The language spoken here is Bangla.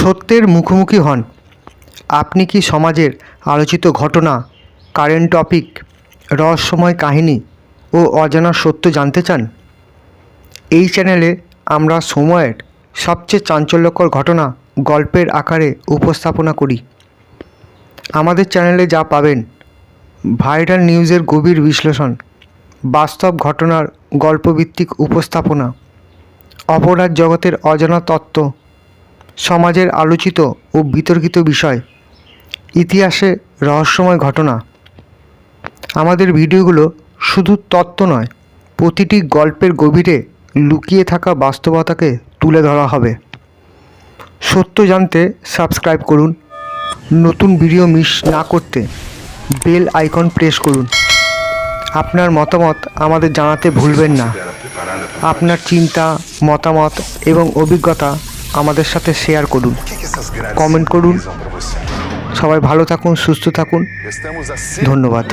সত্যের মুখোমুখি হন। আপনি কি সমাজের আলোচিত ঘটনা কারেন্ট টপিক রহস্যময় কাহিনী ও অজানা সত্য জানতে চান? এই চ্যানেলে আমরা সময়ের সবচেয়ে চাঞ্চল্যকর ঘটনা গল্পের আকারে উপস্থাপনা করি। আমাদের চ্যানেলে যা পাবেন ভাইরাল নিউজের গভীর বিশ্লেষণ, বাস্তব ঘটনার গল্পভিত্তিক উপস্থাপনা, অপরাধ জগতের অজানা তত্ত্ব সমাজের আলোচিত ও বিতর্কিত বিষয়। ইতিহাসে রহস্যময় ঘটনা। আমাদের ভিডিওগুলো শুধু তত্ত্ব নয়, প্রতিটি গল্পের গভীরে লুকিয়ে থাকা বাস্তবতাকে তুলে ধরা হবে। সত্য জানতে সাবস্ক্রাইব করুন। নতুন ভিডিও মিস না করতে বেল আইকন প্রেস করুন। আপনার মতামত আমাদের জানাতে ভুলবেন না। আপনার চিন্তা, মতামত এবং অভিজ্ঞতা আমাদের সাথে শেয়ার করুন কমেন্ট করুন। সবাই ভালো থাকুন সুস্থ থাকুন। ধন্যবাদ।